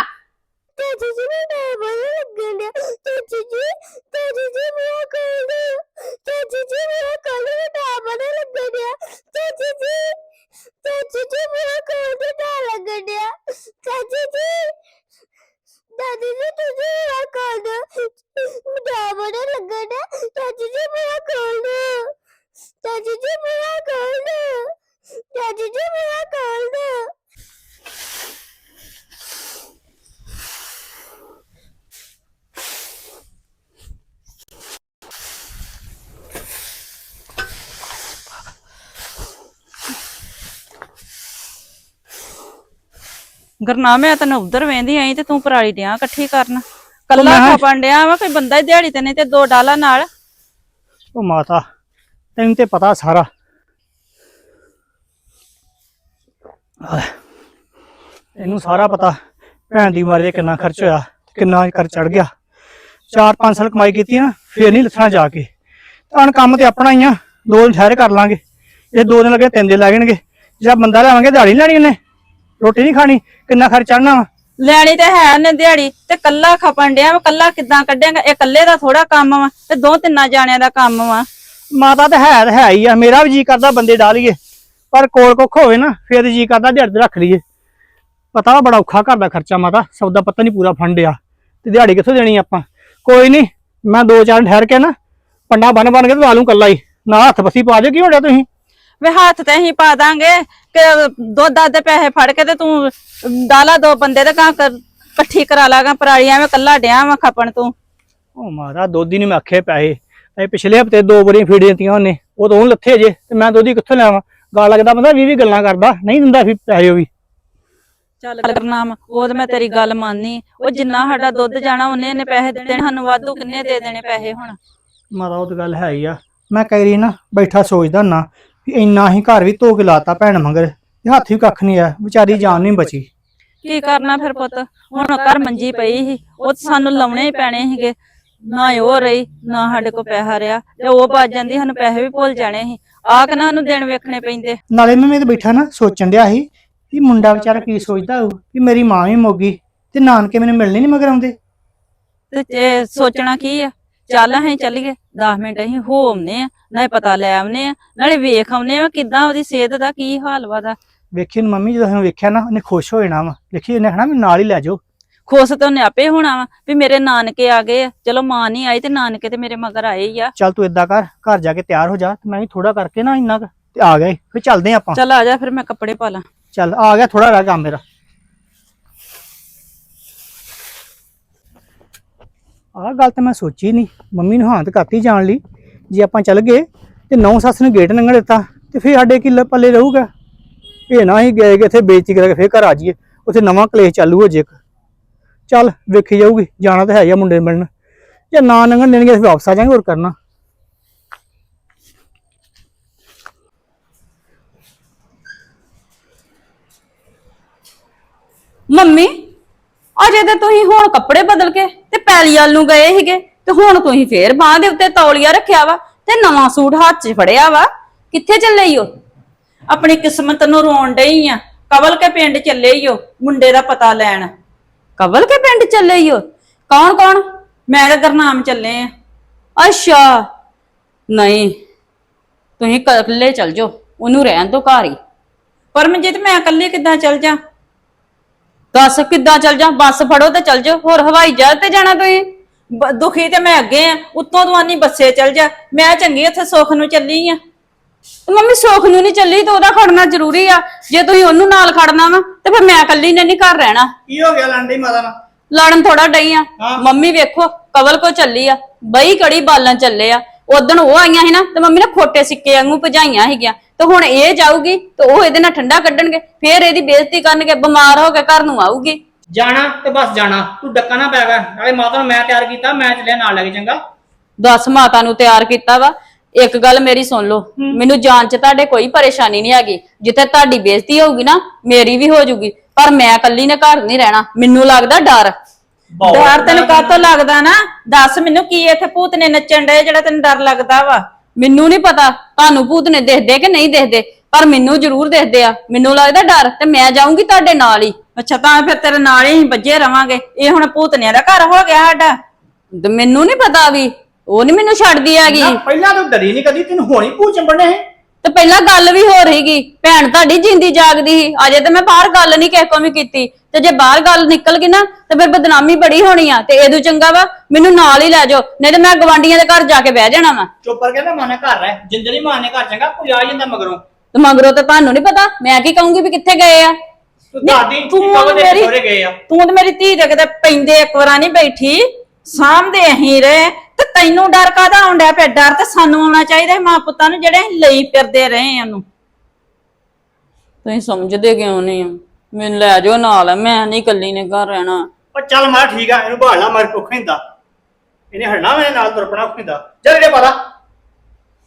ਚਾਚੀ ਜੀ ਮੈਂ ਡਰ ਬੜਾ ਲੱਗਣ ਡਿਆ ਚਾਚੀ ਜੀ ਚਾਚੀ ਜੀ ਮੇਰਾ ਕੋਲ ਦਿਓ ਚਾਚੀ ਜੀ ਮੇਰਾ ਕੋਲ ਵੀ ਡਰ ਬੜਾ ਲੱਗਣ ਡਿਆ ਚਾਚੀ ਜੀ ਚਾਚੀ ਜੀ ਮੇਰਾ ਕੋਲ ਵੀ ਡਰ ਲੱਗਣ ਡਿਆ ਚਾਚੀ ਜੀ ਦਾਦੀ ਜੀ ਤੁਸੀਂ ਮੇਰਾ ਕੋਲ ਦਿਓ ਡਰ ਬੜਾ ਲੱਗਣ ਡਿਆ ਚਾਚੀ ਜੀ ਮੇਰਾ ਕੋਲ ਦਿਓ ਚਾਚੀ ਜੀ ਮੇਰਾ ਕੋਲ ਦਿਓ ਚਾਚੀ ਜੀ ਮੇਰਾ ਕੋਲ ਦਿਓ ਗੁਰਨਾਮ ਮੈਂ ਤੈਨੂੰ ਉਧਰ ਵੇਂਦੀ ਆਈ ਤੇ ਤੂੰ ਪਰਾਲੀ ਡਿਆ ਇਕੱਠੀ ਕਰਨ। ਕੱਲਾ ਖਪਣ ਡਿਆ ਵਾ ਕੋਈ ਬੰਦਾ ਹੀ ਦਿਹਾੜੀ ਤੇ ਨਹੀਂ ਤੇ ਦੋ ਡਾਲਾ ਨਾਲ। ਉਹ ਮਾਤਾ ਤੈਨੂੰ ਤੇ ਪਤਾ ਸਾਰਾ। ਇਹਨੂੰ ਸਾਰਾ ਪਤਾ ਭੈਣ ਦੀ ਮਾਰੇ ਕਿੰਨਾ ਖਰਚ ਹੋਇਆ ਕਿੰਨਾ ਕਰ ਚੜ ਗਿਆ। 4-5 ਸਾਲ ਕਮਾਈ ਕੀਤੀ ਨਾ ਫੇਰ ਨਹੀਂ ਲੱਥਣਾ ਜਾ ਕੇ। ਤਾਂ ਹੁਣ ਕੰਮ ਤੇ ਆਪਣਾ ਹੀ ਆ ਦੋ ਦਿਨ ਠਹਿਰ ਕਰ ਲਾਂਗੇ। ਇਹ ਦੋ ਦਿਨ ਲੱਗੇ ਤਿੰਨ ਦਿਨ ਲੱਗਣਗੇ ਜੇ ਬੰਦਾ ਲਿਆਵਾਂਗੇ ਦਿਹਾੜੀ ਲੈਣੀ ਉਹਨੇ। ਰੋਟੀ ਨਹੀਂ ਖਾਣੀ? ਕਿੰਨਾ ਖਰਚ ਚੜਨਾ ਵਾ? ਲੈਣੀ ਤੇ ਹੈ ਉਹਨੇ ਦਿਹਾੜੀ ਤੇ ਕੱਲਾ ਖਪਣ ਡਿਆ ਵਾ ਕੱਲਾ ਕਿੱਦਾਂ ਕੱਢੇਗਾ? ਇਹ ਕੱਲੇ ਦਾ ਥੋੜਾ ਕੰਮ ਵਾ ਤੇ ਦੋ ਤਿੰਨਾਂ ਜਾਣਿਆਂ ਦਾ ਕੰਮ ਵਾ। ਮਾਤਾ ਤਾਂ ਹੈ ਤਾਂ ਹੈ ਹੀ ਆ ਮੇਰਾ ਵੀ ਜੀ ਕਰਦਾ ਬੰਦੇ ਡਾਲੀਏ ਪਰ ਕੋਲ ਕੁੱਖ ਹੋਵੇ ਨਾ ਫੇਰ ਜੀ ਕਰਦਾ ਦਿਹਾੜੀ ਤੇ ਰੱਖ ਲਈਏ। ਪਤਾ ਵਾ ਬੜਾ ਔਖਾ ਘਰ ਦਾ ਖਰਚਾ ਮਾਤਾ ਸੌਦਾ ਪੱਤਾ ਨਹੀਂ ਪੂਰਾ ਫੰਡਿਆ ਤੇ ਦਿਹਾੜੀ ਕਿੱਥੋਂ ਦੇਣੀ ਆਪਾਂ? ਕੋਈ ਨਹੀਂ ਮੈਂ ਦੋ ਚਾਰ ਠਹਿਰ ਕੇ ਨਾ ਪੰਡਾ ਬਨ ਬਨ ਕੇ ਤੇ ਲਾ ਲੂੰ ਕੱਲਾ ਹੀ। ਨਾ ਹੱਥ ਬੱਸੀ ਪਾ ਦਿਓ ਕੀ ਹੋੜਿਆ ਤੁਸੀਂ? ਵੇ ਹੱਥ ਤੇ ਹੀ ਪਾ ਦਾਂਗੇ ਕਿ ਦੁੱਧ ਦੱਧ ਦੇ ਪੈਸੇ ਫੜ ਕੇ ਤੇ ਤੂੰ ਡਾਲਾ ਦੋ ਬੰਦੇ ਤੇ ਕਾਂ ਇਕੱਠੀ ਕਰਾ ਲਾਗਾ ਪਰਾਲੀ ਐਵੇਂ ਕੱਲਾ ਡਿਆ ਵਾ ਖਪਣ ਤੂੰ। ਉਹ ਮਾਤਾ ਦੋਧੀ ਨੇ ਮੈਂ ਆਖੇ ਪੈਸੇ। ਇਹ ਪਿਛਲੇ ਹਫ਼ਤੇ ਦੋ ਵਾਰੀ ਫੀਡ ਦਿੱਤੀਆਂ ਉਹਨੇ ਉਹ ਤਾਂ ਲੱਥੇ ਜੇ ਤੇ ਮੈਂ ਦੋਧੀ ਕਿੱਥੋਂ ਲਿਆਵਾਂ? ਗਾਲ ਲੱਗਦਾ ਬੰਦਾ 20 20 ਗੱਲਾਂ ਕਰਦਾ ਨਹੀਂ ਦਿੰਦਾ ਫਿਰ ਪੈਸੇ ਉਹ ਵੀ। ਚੱਲ ਕਰਨਾਮ ਉਹ ਤੇ ਮੈਂ ਤੇਰੀ ਗੱਲ ਮੰਨਨੀ ਉਹ ਜਿੰਨਾ ਸਾਡਾ ਦੁੱਧ ਜਾਣਾ ਉਹਨੇ ਨੇ ਪੈਸੇ ਦੇਣੇ ਸਾਨੂੰ ਵਾਧੂ ਕਿੰਨੇ ਦੇ ਦੇਣੇ ਪੈਸੇ ਹੁਣ? ਮਾਤਾ ਉਹ ਤਾਂ ਗੱਲ ਹੈ ਹੀ ਆ। ਮੈਂ ਕਈ ਰਹੀ ਨਾ ਬੈਠਾ ਸੋਚਦਾ ਨਾ। ਵੀ ਇੰਨਾ ਹੀ ਘਰ ਵੀ ਧੋ ਕੇ ਲਾਤਾ ਭੈਣ ਮੰਗਰ ਤੇ ਹੱਥ ਵੀ ਕੱਖ ਨਹੀਂ ਆ ਵਿਚਾਰੀ ਜਾਨ ਨਹੀਂ ਬਚੀ। ਕੀ ਕਰਨਾ ਫਿਰ ਪੁੱਤ? ਹੁਣ ਘਰ ਮੰਜੀ ਪਈ ਸੀ ਉਹ ਤਾਂ ਸਾਨੂੰ ਲਾਉਣੇ ਹੀ ਪੈਣੇ ਸੀਗੇ। ਨਾ ਉਹ ਰਹੀ ਨਾ ਸਾਡੇ ਕੋਲ ਪੈਸਾ ਰਿਹਾ ਤੇ ਉਹ ਭੱਜ ਜਾਂਦੀ ਸਾਨੂੰ ਪੈਸੇ ਵੀ ਭੁੱਲ ਜਾਣੇ ਸੀ। ਆਹ ਕਿ ਸਾਨੂੰ ਦਿਨ ਵੇਖਣੇ ਪੈਂਦੇ? ਨਾਲੇ ਮੈਂ ਤੇ ਬੈਠਾ ਨਾ ਸੋਚਣ ਡਿਆ ਸੀ ਕਿ ਮੁੰਡਾ ਵਿਚਾਰਾ ਕੀ ਸੋਚਦਾ ਹੋਊ ਕਿ ਮੇਰੀ ਮਾਂ ਵੀ ਮੋਗੀ ਤੇ ਨਾਨਕੇ ਮੈਨੂੰ ਮਿਲਣੇ ਨਹੀਂ ਮਗਰ ਆਉਂਦੇ। ਤੇ ਜੇ ਸੋਚਣਾ ਕੀ ਆ? ਚੱਲ ਅਸੀਂ ਚੱਲੀਏ 10 ਮਿੰਟ ਅਸੀਂ ਹੋ ਆ ਨਾਲੇ ਪਤਾ ਲੈ ਆਉਂਦੇ ਆ ਨਾਲੇ ਵੇਖ ਆਉਂਦੇ ਆ ਕਿਦਾਂ ਉਹਦੀ ਸਿਹਤ ਦਾ ਕੀ ਹਾਲ ਵਾ ਦਾ ਵੇਖੀ ਨੂੰ ਮੰਮੀ ਜਦੋਂ ਉਹਨੂੰ ਵੇਖਿਆ ਨਾ ਉਹਨੇ ਖੁਸ਼ ਹੋ ਜਾਣਾ ਵਾ। ਵੇਖੀ ਉਹਨੇ ਹਨਾ ਮੈਨੂੰ ਨਾਲ ਹੀ ਲੈ ਜਾਓ। ਖੁਸ਼ ਤਾਂ ਉਹਨੇ ਆਪੇ ਹੋਣਾ ਵਾ ਵੀ ਮੇਰੇ ਨਾਨਕੇ ਆ ਗਏ ਆ। ਚਲੋ ਮਾਂ ਨਹੀਂ ਆਈ ਤੇ ਨਾਨਕੇ ਤੇ ਮੇਰੇ ਮਗਰ ਆਏ ਹੀ ਆ। ਚੱਲ ਤੂੰ ਏਦਾਂ ਕਰ ਘਰ ਜਾ ਕੇ ਤਿਆਰ ਹੋ ਜਾ ਤੇ ਮੈਂ ਵੀ ਥੋੜਾ ਕਰਕੇ ਨਾ ਇੰਨਾ ਕੁ ਤੇ ਆ ਗਏ ਫਿਰ ਚੱਲਦੇ ਆਪਾਂ। ਚੱਲ ਆ ਜਾ ਫਿਰ ਮੈਂ ਕੱਪੜੇ ਪਾ ਲਾਂ। ਚੱਲ ਆ ਗਿਆ ਥੋੜਾ ਰਹਿ ਕੰਮ ਮੇਰਾ। ਆਹ ਗੱਲ ਤਾਂ ਮੈਂ ਸੋਚੀ ਨਹੀਂ ਮੰਮੀ ਨੂੰ ਹਾਂ ਤਾਂ ਕਰਤੀ ਜਾਣ ਲਈ। ਜੇ ਆਪਾਂ ਚੱਲ ਗਏ ਤੇ ਨੌ ਸੱਸ ਨੂੰ ਗੇਟ ਲੰਘਣ ਦਿੱਤਾ ਤੇ ਫਿਰ ਸਾਡੇ ਕੀ ਪੱਲੇ ਰਹੂਗਾ? ਇਹ ਨਾ ਹੀ ਗਏ ਕਿ ਇੱਥੇ ਬੇਇੱਜ਼ਤੀ ਕਰਕੇ ਫਿਰ ਘਰ ਆ ਜਾਈਏ। ਉੱਥੇ ਨਵਾਂ ਕਲੇਸ਼ ਚਾਲੂ ਹੋ ਜੇ ਇੱਕ। ਚੱਲ ਵੇਖੀ ਜਾਊਗੀ, ਜਾਣਾ ਤਾਂ ਹੈ ਹੀ ਆ ਮੁੰਡੇ ਮਿਲਣ। ਜੇ ਨਾ ਲੰਘਣ ਦੇਣਗੇ ਅਸੀਂ ਵਾਪਸ ਆ ਜਾਾਂਗੇ ਹੋਰ ਕਰਨਾ। ਮੰਮੀ ਅਜੇ ਤੇ ਤੁਸੀਂ ਹੁਣ ਕੱਪੜੇ ਬਦਲ ਕੇ ਤੇ ਪੈਲੀਆਲ ਨੂੰ ਗਏ ਸੀਗੇ ਤੇ ਹੁਣ ਤੁਸੀਂ ਫੇਰ ਬਾਹ ਦੇ ਉੱਤੇ ਤੌਲੀਆ ਰੱਖਿਆ ਵਾ ਤੇ ਨਵਾਂ ਸੂਟ ਹੱਥ 'ਚ ਫੜਿਆ ਵਾ। ਕਿੱਥੇ ਚੱਲੇ ਈ ਓ? ਆਪਣੀ ਕਿਸਮਤ ਨੂੰ ਰੋਣ ਡਈ ਆ। ਕਵਲ ਕੇ ਪਿੰਡ ਚੱਲੇ ਈ ਓ, ਮੁੰਡੇ ਦਾ ਪਤਾ ਲੈਣ। ਕਵਲ ਕੇ ਪਿੰਡ ਚੱਲੇ ਈ ਓ? ਕੌਣ ਕੌਣ? ਮੈਂ ਤੇ ਗਰਨਾਮ ਚੱਲੇ ਆ। ਅੱਛਾ। ਨਹੀਂ, ਤੁਸੀਂ ਇਕੱਲੇ ਚੱਲ ਜਾਓ, ਉਹਨੂੰ ਰਹਿਣ ਤੋਂ ਘਰ ਹੀ ਪਰਮਜੀਤ, ਮੈਂ ਇਕੱਲੇ ਕਿੱਦਾਂ ਚੱਲ ਜਾ? ਦੱਸ ਕਿੱਦਾਂ ਚੱਲ ਜਾ ਬੱਸ ਫੜੋ ਤੇ ਚੱਲ ਜਾਓ ਹੋਰ ਹਵਾਈ ਜਹਾਜ਼ ਤੇ ਜਾਣਾ ਤੁਸੀਂ? ਬ- ਦੁਖੀ ਤੇ ਮੈਂ ਅੱਗੇ ਆ ਉੱਤੋਂ ਤੂੰ ਆਨੀ ਬੱਸੇ ਚੱਲ ਜਾ ਮੈਂ ਚੰਗੀ ਉੱਥੇ ਸੁੱਖ ਨੂੰ ਚੱਲੀ ਆ। ਤੇ ਮੰਮੀ ਸੁੱਖ ਨੂੰ ਨਹੀਂ ਚੱਲੀ ਤੇ ਉਹਦਾ ਖੜਨਾ ਜ਼ਰੂਰੀ ਆ ਜੇ ਤੁਸੀਂ ਉਹਨੂੰ ਨਾਲ ਖੜਨਾ ਵਾ ਤੇ ਫਿਰ ਮੈਂ ਇਕੱਲੀ ਨੇ ਨਹੀਂ ਘਰ ਰਹਿਣਾ। ਕੀ ਹੋ ਗਿਆ ਲੰਡੇ ਮਾਤਾ ਨਾਲ? ਲੜਨ ਥੋੜਾ ਡਈ ਆ। ਹਾਂ। ਮੰਮੀ ਵੇਖੋ ਕਵਲ ਕੋ ਚੱਲੀ ਆ ਬਈ ਕੜੀ ਬਾਲਣ ਚੱਲੇ ਆ ਉਦੋਂ ਉਹ ਆਈਆਂ ਸੀ ਨਾ ਤੇ ਮੰਮੀ ਨੇ ਖੋਟੇ ਸਿੱਕੇ ਵਾਂਗੂ ਭਜਾਈਆਂ ਸੀਗੀਆਂ। ਤੇ ਹੁਣ ਇਹ ਜਾਊਗੀ ਤੇ ਉਹ ਇਹਦੇ ਨਾਲ ਠੰਡਾ ਕੱਢਣਗੇ ਫੇਰ ਇਹਦੀ ਬੇਇੱਜ਼ਤੀ ਕਰਨਗੇ ਬਿਮਾਰ ਹੋ ਕੇ ਘਰ ਨੂੰ ਆਊਗੀ। ਜਾਣਾ ਤੇ ਬਸ ਜਾਣਾ ਤੂੰ ਡੱਕਾ ਨਾ ਪੈਗਾ ਨਾਲੇ ਮਾਤਾ ਨੂੰ ਮੈਂ ਤਿਆਰ ਕੀਤਾ ਮੈਂ ਚੱਲਿਆ ਨਾਲ ਲੈ ਕੇ ਚੰਗਾ। ਦਸ ਮਾਤਾ ਨੂੰ ਤਿਆਰ ਕੀਤਾ ਵਾ। ਇੱਕ ਗੱਲ ਮੇਰੀ ਸੁਣ ਲਓ ਮੈਨੂੰ ਜਾਣ ਚ ਤੁਹਾਡੇ ਕੋਈ ਪਰੇਸ਼ਾਨੀ ਨਹੀਂ ਹੈਗੀ। ਜਿੱਥੇ ਤੁਹਾਡੀ ਬੇਇੱਜ਼ਤੀ ਹੋਊਗੀ ਨਾ ਮੇਰੀ ਵੀ ਹੋ ਜਾਊਗੀ। ਪਰ ਮੈਂ ਇਕੱਲੀ ਨੇ ਘਰ ਨਹੀਂ ਰਹਿਣਾ ਮੈਨੂੰ ਲੱਗਦਾ ਡਰ। ਡਰ ਤੈਨੂੰ ਕਾਹਤੋਂ ਲੱਗਦਾ ਨਾ? ਦੱਸ ਮੈਨੂੰ ਕੀ ਇੱਥੇ ਭੂਤ ਨੇ ਨੱਚਣ ਡਏ ਜਿਹੜਾ ਤੈਨੂੰ ਡਰ ਲੱਗਦਾ ਵਾ? ਮੈਨੂੰ ਨਹੀਂ ਪਤਾ ਤੁਹਾਨੂੰ ਭੂਤ ਨੇ ਦੇਖਦੇ ਕਿ ਨਹੀਂ ਦੇਖਦੇ ਪਰ ਮੈਨੂੰ ਜ਼ਰੂਰ ਦੇਖਦੇ ਆ। ਮੈਨੂੰ ਲੱਗਦਾ ਡਰ ਤੇ ਮੈਂ ਜਾਊਂਗੀ ਤੁਹਾਡੇ ਨਾਲ ਹੀ। ਅੱਛਾ ਤਾਂ ਫਿਰ ਤੇਰੇ ਨਾਲ ਹੀ ਵੱਜੇ ਰਵਾਂਗੇ। ਇਹ ਹੁਣ ਭੂਤਨਿਆਂ ਦਾ ਘਰ ਹੋ ਗਿਆ ਸਾਡਾ। ਤੇ ਮੈਨੂੰ ਨਹੀਂ ਪਤਾ ਵੀ ਉਹ ਨਹੀਂ ਮੈਨੂੰ ਛੱਡਦੀ ਹੈਗੀ। ਨਾ, ਪਹਿਲਾਂ ਤੂੰ ਡਰੀ ਨਹੀਂ ਕਦੀ ਤੈਨੂੰ ਹੋਣੀ ਭੂਤ ਚੰਬੜਨੇ ਹੈ ਤੇ ਪਹਿਲਾਂ ਗੱਲ ਵੀ ਹੋ ਰਹੀਗੀ। ਭੈਣ ਤੁਹਾਡੀ ਜਿੰਦੀ ਜਾਗਦੀ ਸੀ। ਅਜੇ ਤੇ ਮੈਂ ਬਾਹਰ ਗੱਲ ਨਹੀਂ ਕਿਸੇ ਕੋਲ ਵੀ ਕੀਤੀ। ਤੇ ਜੇ ਬਾਹਰ ਗੱਲ ਨਿਕਲ ਗਈ ਨਾ ਤੇ ਫਿਰ ਬਦਨਾਮੀ ਬੜੀ ਹੋਣੀ ਆ। ਤੇ ਇਹਦੂ ਚੰਗਾ ਵਾ ਮੈਨੂੰ ਨਾਲ ਹੀ ਲੈ ਜਾਓ। ਨਹੀਂ ਤੇ ਮੈਂ ਗਵਾਂਡੀਆਂ ਦੇ ਘਰ ਜਾ ਕੇ ਬਹਿ ਜਾਣਾ ਵਾ। ਚੁੱਪ ਕਰਕੇ ਨਾ ਮਾਨੇ ਘਰ ਰਹਿ। ਜਿੰਦਰੀ ਮਾਨੇ ਘਰ ਚੰਗਾ ਕੋਈ ਆ ਜਾਂਦਾ ਮਗਰੋਂ। ਤੇ ਮਗਰੋਂ ਤੇ ਤੁਹਾਨੂੰ ਨਹੀਂ ਪਤਾ ਮੈਂ ਕੀ ਕਹੂੰਗੀ ਵੀ ਕਿੱਥੇ ਗਏ ਆ? ਤੂੰ ਦਾਦੀ ਤੂੰ ਕਦੋਂ ਦੇ ਮੇਰੀ- ਸਹੁਰੇ ਗਏ ਆ। ਤੂੰ ਤੇ ਮੇਰੀ ਧੀ ਦੇ ਕਿਤੇ ਪੈਂਦੇ ਇੱਕ ਵਾਰਾਂ ਨਹੀਂ ਬੈਠੀ। ਸਾਹਮਣੇ ਅਹੀਂ ਰਹੇ। ਤੈਨੂੰ ਡਰ ਕਾਦਾ ਆਉਂਦਾ ਪਿਆ? ਡਰ ਤੇ ਸਾਨੂੰ ਆਉਣਾ ਚਾਹੀਦਾ ਸੀ ਮਾਂ ਪੁੱਤਾਂ ਨੂੰ ਜਿਹੜੇ ਅਸੀਂ ਲਈ ਫਿਰਦੇ ਰਹੇ ਆ ਨੂੰ ਤੁਸੀਂ ਸਮਝਦੇ ਕਿਉਂ ਨਹੀਂ ਆ? ਮੈਨੂੰ ਲੈ ਜਾਓ ਨਾਲ ਮੈਂ ਨਹੀਂ ਇਕੱਲੀ ਨੇ ਘਰ ਰਹਿਣਾ। ਉਹ ਚੱਲ ਮਾਰ ਠੀਕ ਆ ਇਹਨੂੰ ਭਾਲ ਲਾ ਮਾਰ ਕੁੱਖ ਹੁੰਦਾ। ਇਹਨੇ ਹੜਨਾ ਮੇਰੇ ਨਾਲ ਤੁਰਪਣਾ ਹੁੰਦਾ। ਚੱਲ ਇਹਦੇ ਪਤਾ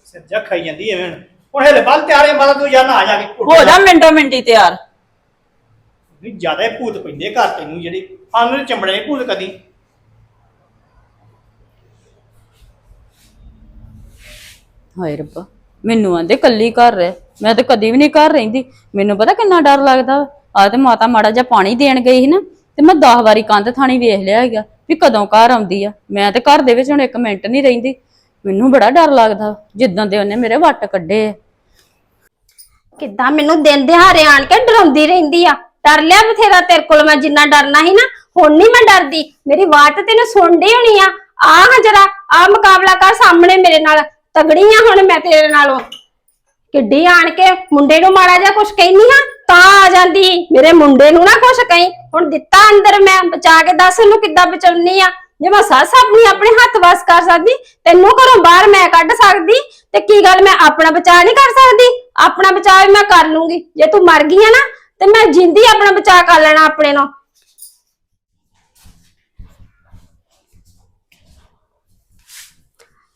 ਸਿਰ ਜਾ ਖਾਈ ਜਾਂਦੀ ਐਵੇਂ ਹੁਣ। ਹੁਣ ਹਲੇ ਬਾਲ ਤਿਆਰ ਹੈ ਮਾਤਾ ਤੂੰ ਜਾ ਨਾ ਆ ਜਾ ਕੇ ਹੋ ਜਾ ਮਿੰਟੋ ਮਿੰਟੀ ਤਿਆਰ। ਨਹੀਂ ਜ਼ਿਆਦਾ ਹੀ ਭੂਤ ਪੈਂਦੇ ਘਰ ਤੈਨੂੰ ਜਿਹੜੀ ਸਾਨੂੰ ਨੀ ਚੰਬੜੇ ਭੂਤ ਕਦੀ। ਹਾਏ ਰੱਬਾ, ਮੈਨੂੰ ਆਂਦੇ ਕੱਲੀ ਘਰ ਰਹਿ, ਮੈਂ ਤਾਂ ਕਦੀ ਵੀ ਨਹੀਂ ਘਰ ਰਹਿੰਦੀ। ਮੈਨੂੰ ਪਤਾ ਕਿੰਨਾ ਡਰ ਲੱਗਦਾ ਆ ਤੇ ਮਾਤਾ ਮਾੜਾ ਜਿਹਾ ਪਾਣੀ ਦੇਣ ਗਈ ਸੀ ਨਾ, ਤੇ ਮੈਂ 10 ਵਾਰੀ ਕੰਧ ਥਾਣੀ ਵੇਖ ਲਿਆ ਹੈਗਾ ਵੀ ਕਦੋਂ ਘਰ ਆਉਂਦੀ ਆ। ਮੈਂ ਤੇ ਘਰ ਦੇ ਵਿੱਚ ਹੁਣ ਇੱਕ ਮਿੰਟ ਨਹੀਂ ਰਹਿੰਦੀ। ਮੈਨੂੰ ਬੜਾ ਡਰ ਲੱਗਦਾ ਜਿੱਦਾਂ ਦੇ ਉਹਨੇ ਮੇਰੇ ਵੱਟ ਕੱਢੇ ਆ। ਕਿੱਦਾਂ ਮੈਨੂੰ ਦਿਨ ਦਿਹਾੜੇ ਆਣ ਕੇ ਡਰਾਉਂਦੀ ਰਹਿੰਦੀ ਆ? ਡਰ ਲਿਆ ਬਥੇਰਾ ਤੇਰੇ ਕੋਲ ਮੈਂ ਜਿੰਨਾ ਡਰਨਾ ਸੀ ਨਾ, ਹੁਣ ਨਹੀਂ ਮੈਂ ਡਰਦੀ। ਮੇਰੀ ਬਾਤ ਤੈਨੂੰ ਸੁਣਦੀ ਹੋਣੀ ਆ। ਆ ਹਾਂ ਜਰਾ, ਆ ਮੁਕਾਬਲਾ ਕਰ ਸਾਹਮਣੇ ਮੇਰੇ ਨਾਲ। ਤਗੜੀ ਆ ਹੁਣ ਮੈਂ ਤੇਰੇ ਨਾਲੋਂ। ਕਿੱਡੀ ਆਣ ਕੇ ਮੁੰਡੇ ਨੂੰ ਮਾੜਾ ਜਿਹਾ ਕੁਛ ਕਹਿੰਦੀ ਹਾਂ ਤਾਂ ਆ ਜਾਂਦੀ ਮੇਰੇ ਮੁੰਡੇ ਨੂੰ ਨਾ ਕੁਛ ਕਹੀਂ। ਹੁਣ ਦਿੱਤਾ ਅੰਦਰ ਮੈਂ, ਬਚਾ ਕੇ ਦੱਸ ਇਹਨੂੰ ਕਿੱਦਾਂ ਬਚਾਉਣੀ ਆ। ਜੇ ਮੈਂ ਸੱਸ ਆਪਣੀ ਆਪਣੇ ਹੱਥ ਵਸ ਕਰ ਸਕਦੀ, ਤੈਨੂੰ ਘਰੋਂ ਬਾਹਰ ਮੈਂ ਕੱਢ ਸਕਦੀ, ਤੇ ਕੀ ਗੱਲ ਮੈਂ ਆਪਣਾ ਬਚਾਅ ਨਹੀਂ ਕਰ ਸਕਦੀ? ਆਪਣਾ ਬਚਾਅ ਵੀ ਮੈਂ ਕਰ ਲੂੰਗੀ। ਜੇ ਤੂੰ ਮਰ ਗਈ ਆ ਨਾ, ਤੇ ਮੈਂ ਜਿੰਦੀ ਆਪਣਾ ਬਚਾਅ ਕਰ ਲੈਣਾ ਆਪਣੇ ਨਾਲ।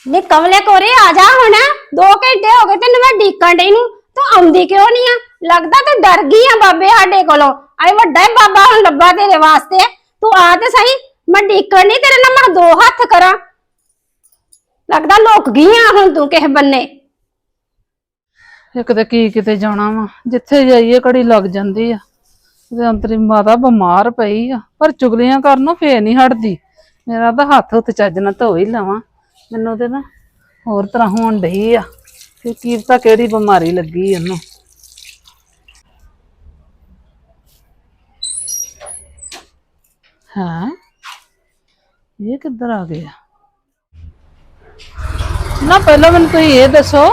ਨੀ ਕਮਲੇ ਕੋਰੇ, ਆ ਜਾ ਹੁਣ। 2 ਘੰਟੇ ਹੋ ਗਏ ਤੈਨੂੰ ਮੈਂ ਡੀਕਣ ਡਈ ਨੂੰ। ਤੂੰ ਆਉਂਦੀ ਕਿਉਂ ਨਹੀਂ ਆ? ਲੱਗਦਾ ਤੂੰ ਡਰ ਗਈ ਆ ਬਾਬੇ ਸਾਡੇ ਕੋਲੋਂ। ਆਏ ਵੱਡਾ ਹੀ ਬਾਬਾ ਹੁਣ ਲੱਭਾ ਤੇਰੇ ਵਾਸਤੇ। ਤੂੰ ਆ ਤੇ ਸਹੀ, ਮੈਂ ਡੀਕਣ ਨਹੀਂ ਤੇਰੇ ਨਾਲ ਮੈਂ ਦੋ ਹੱਥ ਕਰਾਂ। ਲੱਗਦਾ ਲੋਕ ਗਈਆਂ ਹੁਣ ਤੂੰ ਕਿਸੇ ਬੰਨੇ। ਇੱਕ ਤਾਂ ਕੀ ਕਿਤੇ ਜਾਣਾ ਵਾ? ਜਿੱਥੇ ਜਾਈਏ ਘੜੀ ਲੱਗ ਜਾਂਦੀ ਆ। ਤੇ ਅੰਤਰੀ ਮਾਤਾ ਬਿਮਾਰ ਪਈ ਆ। ਪਰ ਚੁਗਲੀਆਂ ਕਰਨੋਂ ਫੇਰ ਨਹੀਂ ਹਟਦੀ। ਮੇਰਾ ਤਾਂ ਹੱਥ ਉੱਤੇ ਚੱਜ ਨਾਲ ਧੋ ਹੀ ਲਵਾਂ। ਮੈਨੂੰ ਤੇ ਨਾ ਹੋਰ ਤਰ੍ਹਾਂ ਹੋਣ ਡਈ ਆ ਕਿ ਕੀ ਪਤਾ ਕਿਹੜੀ ਬਿਮਾਰੀ ਲੱਗੀ ਇਹਨੂੰ। ਹਾਂ? ਇਹ ਕਿੱਧਰ ਆ ਗਿਆ ਨਾ ਪਹਿਲਾਂ ਮੈਨੂੰ ਤੁਸੀਂ ਇਹ ਦੱਸੋ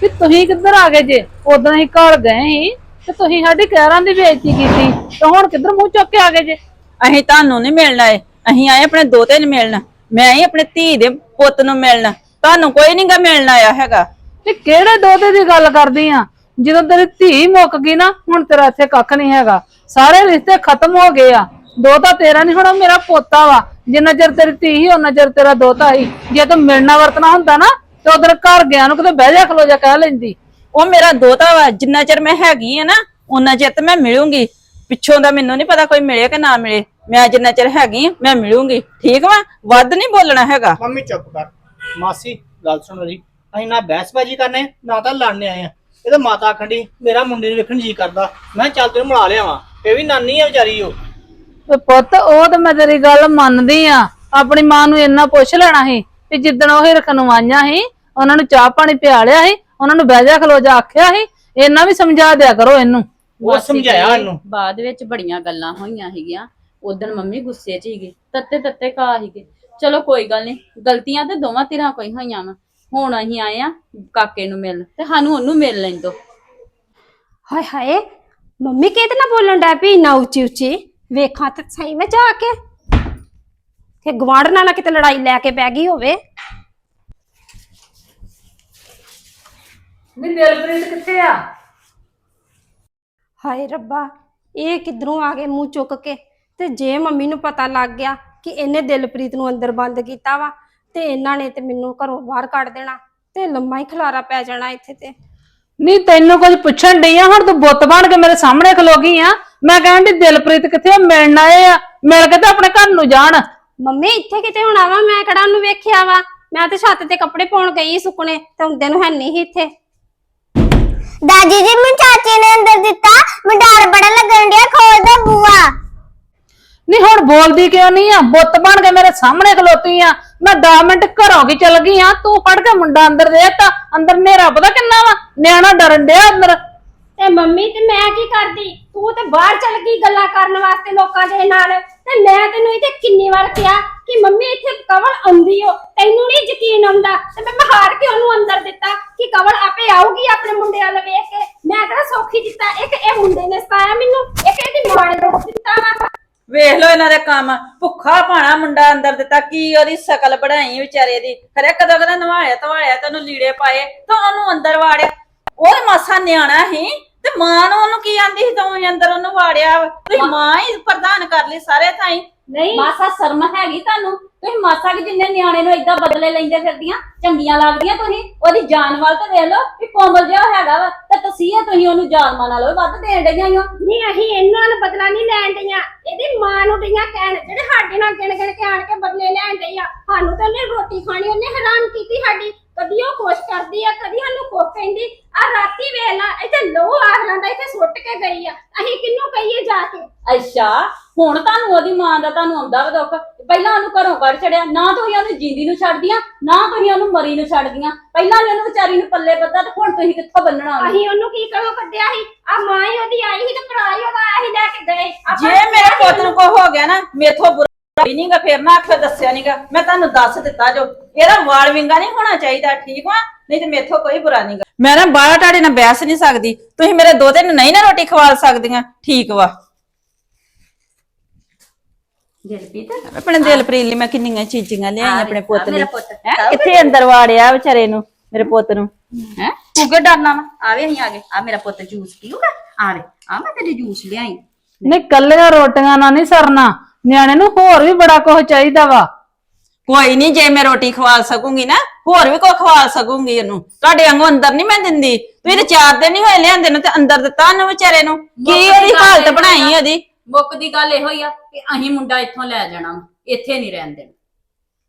ਕਿ ਤੁਸੀਂ ਕਿੱਧਰ ਆ ਗਏ ਜੇ? ਉਦੋਂ ਅਸੀਂ ਘਰ ਗਏ ਸੀ ਤੇ ਤੁਸੀਂ ਸਾਡੀ ਕਹਿਰਾਂ ਦੀ ਬੇਇੱਜ਼ਤੀ ਕੀਤੀ। ਤੇ ਹੁਣ ਕਿੱਧਰ ਮੂੰਹ ਚੁੱਕ ਕੇ ਆ ਗਏ ਜੇ? ਅਸੀਂ ਤੁਹਾਨੂੰ ਨਹੀਂ ਮਿਲਣਾ ਏ ਅਸੀਂ ਆਏ ਆਪਣੇ ਦੋਤੇ ਨੂੰ ਮਿਲਣ। ਮੈਂ ਹੀ ਆਪਣੇ ਧੀ ਦੇ ਪੁੱਤ ਨੂੰ ਮਿਲਣ। ਤੁਹਾਨੂੰ ਕੋਈ ਨਹੀਂਗਾ ਮਿਲਣ ਆਇਆ ਹੈਗਾ। ਤੇ ਕਿਹੜੇ ਦੋਤੇ ਦੀ ਗੱਲ ਕਰਦੀ ਆ? ਜਦੋਂ ਤੇਰੀ ਧੀ ਮੁੱਕ ਗਈ ਨਾ ਹੁਣ ਤੇਰਾ ਇੱਥੇ ਕੱਖ ਨਹੀਂ ਹੈਗਾ। ਸਾਰੇ ਰਿਸ਼ਤੇ ਖਤਮ ਹੋ ਗਏ ਆ। ਦੋਤਾ ਤੇਰਾ ਨਹੀਂ ਹੁਣ ਮੇਰਾ ਪੋਤਾ ਵਾ। ਜਿੰਨਾ ਚਿਰ ਤੇਰੀ ਧੀ ਸੀ ਉਹਨਾਂ ਚਿਰ ਤੇਰਾ ਦੋਤਾ ਸੀ। ਜੇ ਤੂੰ ਮਿਲਣਾ ਵਰਤਣਾ ਹੁੰਦਾ ਨਾ ਤੇ ਉਧਰ ਘਰ ਗਿਆ ਨੂੰ ਕਿਤੇ ਬਹਿ ਜਾ ਖਲੋ ਜਾ ਕਹਿ ਲੈਂਦੀ। ਉਹ ਮੇਰਾ ਦੋਤਾ ਵਾ ਜਿੰਨਾ ਚਿਰ ਮੈਂ ਹੈਗੀ ਆ ਨਾ ਉਹਨਾਂ ਚਿਰ ਤੇ ਮੈਂ ਮਿਲੂੰਗੀ। ਪਿੱਛੋਂ ਦਾ ਮੈਨੂੰ ਨਹੀਂ ਪਤਾ ਕੋਈ ਮਿਲੇ ਕਿ ਨਾ ਮਿਲੇ। ਮੈਂ ਜਿੰਨਾ ਚਿਰ ਹੈਗੀ ਆ ਮੈਂ ਮਿਲੂੰਗੀ। ਠੀਕ ਵਾ? ਵੱਧ ਨਹੀਂ ਬੋਲਣਾ ਹੈਗਾ। ਮੰਮੀ ਚੁੱਪ ਕਰ। ਮਾਸੀ ਗੱਲ ਸੁਣੋ ਜੀ ਅਸੀਂ ਨਾ ਬਹਿਸਬਾਜੀ ਕਰਨੇ ਨਾ ਤਾਂ ਲੜਨੇ ਆਏ ਆ। ਇਹ ਤਾਂ ਮਾਤਾ ਆਖੰਡੀ ਮੇਰਾ ਮੁੰਡੇ ਨੂੰ ਵੇਖਣ ਜੀ ਕਰਦਾ। ਮੈਂ ਕਿਹਾ ਚੱਲ ਤੈਨੂੰ ਮਿਲਾ ਲਿਆਵਾਂ। ਇਹ ਵੀ ਨਾਨੀ ਆ ਵਿਚਾਰੀ ਉਹ। ਤੇ ਪੁੱਤ ਉਹ ਤੇ ਮੈਂ ਤੇਰੀ ਗੱਲ ਮੰਨਦੀ ਆ। ਆਪਣੀ ਮਾਂ ਨੂੰ ਇੰਨਾ ਪੁੱਛ ਲੈਣਾ ਸੀ ਕਿ ਜਿੱਦਣ ਉਹ ਰਖਨਵਾਈਆਂ ਸੀ ਉਹਨਾਂ ਨੂੰ ਚਾਹ ਪਾਣੀ ਪਿਆ ਲਿਆ ਸੀ ਉਹਨਾਂ ਨੂੰ ਬਹਿ ਜਾ ਖਲੋ ਜਾ ਆਖਿਆ ਸੀ ਇੰਨਾ ਵੀ ਸਮਝਾ ਦਿਆ ਕਰੋ ਇਹਨੂੰ। ਉਹ ਸਮਝਾਇਆ ਜੀ, ਇਹਨੂੰ। ਬਾਅਦ ਵਿੱਚ ਬੜੀਆਂ ਗੱਲਾਂ ਹੋਈਆਂ ਸੀਗੀਆਂ। ਉਦੋਂ ਮੰਮੀ ਗੁੱਸੇ 'ਚ ਹੀਗੇ ਤੱਤੇ ਤੱਤੇ ਕਾ ਸੀਗੇ। ਚਲੋ ਕੋਈ ਗੱਲ ਨਹੀਂ ਗਲਤੀਆਂ ਤੇ ਦੋਵਾਂ ਧਿਰਾਂ ਕੋਈ ਹੋਈਆਂ ਵਾ। ਹੁਣ ਅਸੀਂ ਆਏ ਆ ਕਾਕੇ ਨੂੰ ਮਿਲਣ ਤੇ ਸਾਨੂੰ ਉਹਨੂੰ ਮਿਲ ਲੈਣ ਦੋ। ਹਾਏ ਹਾਏ ਮੰਮੀ ਕਿਹਦੇ ਨਾਲ ਬੋਲਣ ਡੈ ਪਈ ਨਾ ਉੱਚੀ ਉੱਚੀ? ਵੇਖਾਂ ਤੇ ਸਹੀ ਵਿੱਚ ਆ ਕੇ। ਕਿ ਗਵਾਂਢ ਨਾਲ ਨਾ ਕਿਤੇ ਲੜਾਈ ਲੈ ਕੇ ਪੈ ਗਈ ਹੋਵੇ। ਨਹੀਂ ਦਿਲਪ੍ਰੀਤ ਕਿੱਥੇ ਆ? ਹਾਏ ਰੱਬਾ ਇਹ ਕਿਧਰੋਂ ਆ ਗਏ ਮੂੰਹ ਚੁੱਕ ਕੇ? ਤੇ ਜੇ ਮੰਮੀ ਨੂੰ ਪਤਾ ਲੱਗ ਗਿਆ ਕਿ ਇਹਨੇ ਦਿਲਪ੍ਰੀਤ ਨੂੰ ਅੰਦਰ ਬੰਦ ਕੀਤਾ ਵਾ ਤੇ ਇਹਨਾਂ ਨੇ ਤੇ ਮੈਨੂੰ ਘਰੋਂ ਬਾਹਰ ਕੱਢ ਦੇਣਾ ਤੇ ਲੰਮਾ ਹੀ ਖਲਾਰਾ ਪੈ ਜਾਣਾ ਇੱਥੇ ਤੇ। ਨਹੀਂ ਤੈਨੂੰ ਕੁਝ ਪੁੱਛਣ ਡਈ ਆ? ਹੁਣ ਤੂੰ ਬੁੱਤ ਬਣ ਕੇ ਮੇਰੇ ਸਾਹਮਣੇ ਖਲੋ ਗਈ ਆ। ਮੈਂ ਕਹਿਣ ਦੀ ਦਿਲਪ੍ਰੀਤ ਕਿੱਥੇ ਆ? ਮਿਲਣ ਆਏ ਆ। ਮਿਲ ਕੇ ਤੇ ਆਪਣੇ ਘਰ ਨੂੰ ਜਾਣ। ਮੰਮੀ ਇੱਥੇ ਕਿਤੇ ਹੋਣਾ ਵਾ? ਮੈਂ ਕਿਹੜਾ ਉਹਨੂੰ ਵੇਖਿਆ ਵਾ? ਮੈਂ ਤੇ ਛੱਤ ਤੇ ਕੱਪੜੇ ਪਾਉਣ ਗਈ ਸੁੱਕਣੇ ਤੇ ਹੁੰਦੇ ਨੂੰ ਹੈ ਨਹੀਂ ਸੀ ਇੱਥੇ। ਦਾਦੀ ਜੀ ਮੈਨੂੰ ਚਾਚੀ ਨੇ ਅੰਦਰ ਦਿੱਤਾ। ਮੈਂ ਡਰ ਬੜਾ ਲੱਗਣ ਡਿਆ ਖੋਲ ਦੋ ਬੂਆ। ਨਹੀਂ ਹੁਣ ਬੋਲਦੀ ਕਿਉਂ ਨਹੀਂ ਆ? ਬੁੱਤ ਬਣ ਕੇ ਮੇਰੇ ਸਾਹਮਣੇ ਖਲੋਤੀ ਆ। ਮੈਂ 10 ਮਿੰਟ ਘਰੋਂ ਕੀ ਚਲ ਗਈ ਆ। ਤੂੰ ਫੜ ਕੇ ਮੁੰਡਾ ਅੰਦਰ ਦੇਤਾ। ਅੰਦਰ ਨੇਰਾ ਪਤਾ ਕਿੰਨਾ ਵਾ? ਨਿਆਣਾ ਡਰਨ ਡਿਆ ਅੰਦਰ। ਤੇ ਮੰਮੀ, ਤੇ ਮੈਂ ਕੀ ਕਰਦੀ? ਤੂੰ ਤੇ ਬਾਹਰ ਚਲ ਗਈ ਗੱਲਾਂ ਕਰਨ ਵਾਸਤੇ ਲੋਕਾਂ ਦੇ ਨਾਲ। ਤੇ ਮੈਂ ਤੈਨੂੰ ਇੱਥੇ ਕਿੰਨੀ ਵਾਰ ਕਿਹਾ ਕਿ ਮੰਮੀ, ਇੱਥੇ ਕਵਲ ਆਉਂਦੀ ਓ। ਤੈਨੂੰ ਨਹੀਂ ਯਕੀਨ ਆਉਂਦਾ। ਤੇ ਮੈਂ ਹਾਰ ਕੇ ਉਹਨੂੰ ਅੰਦਰ ਦਿੱਤਾ ਕਿ ਕਵਲ ਆਪੇ ਆਊਗੀ ਆਪਣੇ ਮੁੰਡੇ ਵੱਲ ਵੇਖ ਕੇ। ਮੈਂ ਕਿਹੜਾ ਸੌਖੀ ਦਿੱਤਾ? ਇੱਕ ਇਹ ਮੁੰਡੇ ਨੇ ਸਤਾਇਆ ਮੈਨੂੰ ਇੱਕ ਇਹਦੀ ਮਾਂ ਨੇ ਦੁੱਖ ਦਿੱਤਾ ਵਾ ਵੇਖ ਲਓ ਇਹਨਾਂ ਦੇ ਕੰਮ। ਭੁੱਖਾ ਭਾਣਾ ਮੁੰਡਾ ਅੰਦਰ ਦਿੱਤਾ ਕੀ ਉਹਦੀ ਸ਼ਕਲ ਬਣਾਈ ਵਿਚਾਰੇ ਦੀ? ਖਰੇ ਕਦੋਂ ਕਦੋਂ ਨਵਾਲਿਆ ਧਵਾਲਿਆ ਤੈਨੂੰ ਲੀੜੇ ਪਾਏ ਤਾਂ ਉਹਨੂੰ ਅੰਦਰ ਵਾੜਿਆ। ਉਹ ਮਾਸਾ ਨਿਆਣਾ ਸੀ ਤੇ ਮਾਂ ਨੂੰ ਉਹਨੂੰ ਕੀ ਆਂਦੀ ਸੀ ਤੂੰ ਅੰਦਰ ਉਹਨੂੰ ਵਾੜਿਆ। ਤੁਸੀਂ ਮਾਂ ਹੀ ਪ੍ਰਧਾਨ ਕਰ ਲਈ ਸਾਰੇ ਥਾਈ। ਨਹੀਂ। ਮਾਸਾ ਸ਼ਰਮ ਹੈਗੀ ਤੁਹਾਨੂੰ? ਤੁਸੀਂ ਮਾਸਾ ਕਿ ਜਿੰਨੇ ਨਿਆਣੇ ਨੂੰ ਏਦਾਂ ਬਦਲੇ ਲੈਂਦੇ ਫਿਰਦੀਆਂ, ਚੰਗੀਆਂ ਲੱਗਦੀਆਂ ਤੁਸੀਂ, ਉਹਦੀ ਜਾਨ ਵੱਲ ਤਾਂ ਦੇਖ ਲਓ ਵੀ ਕੋਮਲ ਜਿਹਾ ਹੈਗਾ ਵਾ, ਤੇ ਤੁਸੀਂ ਆ, ਤੁਸੀਂ ਉਹਨੂੰ ਜਾਲਮਾਂ ਨਾਲੋਂ ਵੀ ਵੱਧ ਦੇਣ ਡਈਆਂ ਈ ਓ। ਨਹੀਂ, ਅਸੀਂ ਇਹਨਾਂ ਨੂੰ ਬਦਲਾ ਨਹੀਂ ਲੈਣ ਡਈਆਂ ਇਹਦੀ ਮਾਂ ਨੂੰ ਡਈਆਂ ਕਹਿਣ, ਜਿਹੜੇ ਸਾਡੇ ਨਾਲ ਗਿਣ ਗਿਣ ਕੇ ਆਣ ਕੇ ਬਦਲੇ ਲੈਣ ਡਈ ਆ, ਸਾਨੂੰ ਤਾਂ ਉਹਨੇ ਰੋਟੀ ਖਾਣੀ, ਉਹਨੇ ਹੈਰਾਨ ਕੀਤੀ ਸਾਡੀ ਕਦੀ ਉਹ ਖੁਸ਼ ਕਰਦੀ ਆ ਕਦੀ ਸਾਨੂੰ ਕੁੱਖ ਕਹਿੰਦੀ। ਆ ਰਾਤੀ ਵੇਲਾ ਇੱਥੇ ਲੋ ਆਹਰਾਂ ਦਾ ਇੱਥੇ ਸੁੱਟ ਕੇ ਗਈ ਆ। ਅਸੀਂ ਕਿੰਨੂੰ ਕਹੀਏ ਜਾ ਕੇ? ਅੱਛਾ ਹੁਣ ਤੁਹਾਨੂੰ ਉਹਦੀ ਮਾਂ ਦਾ ਤੁਹਾਨੂੰ ਆਉਂਦਾ ਵਾ ਦੁੱਖ? ਪਹਿਲਾਂ ਉਹਨੂੰ ਘਰੋਂ ਕੱਢ ਛੜਿਆ ਨਾ ਤੁਸੀਂ ਉਹਨੂੰ ਜਿੰਦੀ ਨੂੰ ਛੱਡਦੀਆਂ ਨਾ ਤੁਸੀਂ ਉਹਨੂੰ ਮਰੀ ਨੂੰ ਛੱਡਦੀਆਂ। ਪਹਿਲਾਂ ਵੀ ਉਹਨੂੰ ਵਿਚਾਰੀ ਨੂੰ ਪੱਲੇ ਬੱਧਾ ਤੇ ਹੁਣ ਤੁਸੀਂ ਕਿੱਥੋਂ ਬੰਨਣਾ ਉਹਨੂੰ? ਅਸੀਂ ਉਹਨੂੰ ਕੀ ਕਰੋ ਕੱਢਿਆ ਸੀ? ਆ ਮਾਂ ਹੀ ਉਹਦੀ ਆਈ ਸੀ ਤੇ ਭਰਾ ਹੀ ਉਹਦਾ ਆਇਆ ਸੀ ਲੈ ਕੇ ਗਏ। ਆਪਾਂ ਜੇ ਮੇਰੇ ਪੁੱਤ ਨੂੰ ਕੋ ਹੋ ਗਿਆ ਨਾ ਮੇਥੋਂ ਬੁਰਾ ਨਹੀਂਗਾ ਫੇਰ ਨਾ ਆਖਿਓ ਦੱਸਿਆ ਨਹੀਂਗਾ ਮੈਂ ਤੁਹਾਨੂੰ ਦੱਸ ਦਿੱਤਾ ਜੋ ਇਹਦਾ ਵਾਲ ਵਿੰਗਾ ਨਹੀਂ ਹੋਣਾ ਚਾਹੀਦਾ ਠੀਕ ਵਾ? ਨਹੀਂ ਤੇ ਮੇਥੋਂ ਕੋਈ ਬੁਰਾ ਨਹੀਂਗਾ ਮੈਂ ਨਾ ਬਾਹਰ ਤੁਹਾਡੇ ਨਾਲ ਬਹਿਸ ਨਹੀਂ ਸਕਦੀ। ਤੁਸੀਂ ਮੇਰੇ ਦੋਤੇ ਨੂੰ ਨਹੀਂ ਨਾ ਰੋਟੀ ਖਵਾਲ ਸਕਦੀਆਂ ਠੀਕ ਵਾ। ਦਿਲਪ੍ਰੀਤ? ਆਪਣੇ ਦਿਲ ਪ੍ਰੀਤ ਲਈ ਮੈਂ ਕਿੰਨੀਆਂ ਚੀਜ਼ੀਆਂ ਲਿਆਈ ਆਪਣੇ ਪੁੱਤ ਲਈ ਮੇਰਾ ਪੁੱਤ। ਹੈਂ? ਕਿੱਥੇ ਅੰਦਰ ਵਾੜਿਆ ਵਿਚਾਰੇ ਨੂੰ ਮੇਰੇ ਪੁੱਤ ਨੂੰ? ਹੈ? ਤੂੰ ਕਿ ਡਰਨਾ ਵਾ? ਆਵੇ ਅਸੀਂ ਆ ਗਏ। ਆ ਮੇਰਾ ਪੁੱਤ ਜੂਸ ਪੀਊਗਾ? ਆਵੇ ਆ ਮੈਂ ਤੇਰੇ ਜੂਸ ਲਿਆਈ। ਨਹੀਂ ਕੱਲੀਆਂ ਰੋਟੀਆਂ ਨਾਲ ਨਹੀਂ ਸਰਨਾ। ਨਿਆਣੇ ਨੂੰ ਹੋਰ ਵੀ ਬੜਾ ਕੁਝ ਚਾਹੀਦਾ ਵਾ। ਕੋਈ ਨਹੀਂ ਜੇ ਮੈਂ ਰੋਟੀ ਖਵਾਲ ਸਕੂੰਗੀ ਨਾ ਹੋਰ ਵੀ ਕੋਈ ਖਵਾ ਸਕੂੰਗੀ ਉਹਨੂੰ ਤੁਹਾਡੇ ਵਾਂਗੂ ਅੰਦਰ ਨਹੀਂ ਮੈਂ ਦਿੰਦੀ। ਤੁਸੀਂ ਤੇ ਚਾਰ ਦਿਨ ਹੀ ਹੋਏ ਲਿਆਂਦੇ ਨੂੰ ਤੇ ਅੰਦਰ ਦਿੱਤਾ ਉਹਨੂੰ ਵਿਚਾਰੇ ਨੂੰ। ਕੀ ਉਹਦੀ ਹਾਲਤ ਬਣਾਈ ਉਹਦੀ? ਮੁੱਕ ਦੀ ਗੱਲ ਇਹੋ ਹੀ ਆ ਕਿ ਅਸੀਂ ਮੁੰਡਾ ਇੱਥੋਂ ਲੈ ਜਾਣਾ ਵਾ, ਇੱਥੇ ਨਹੀਂ ਰਹਿਣ ਦੇਣਾ।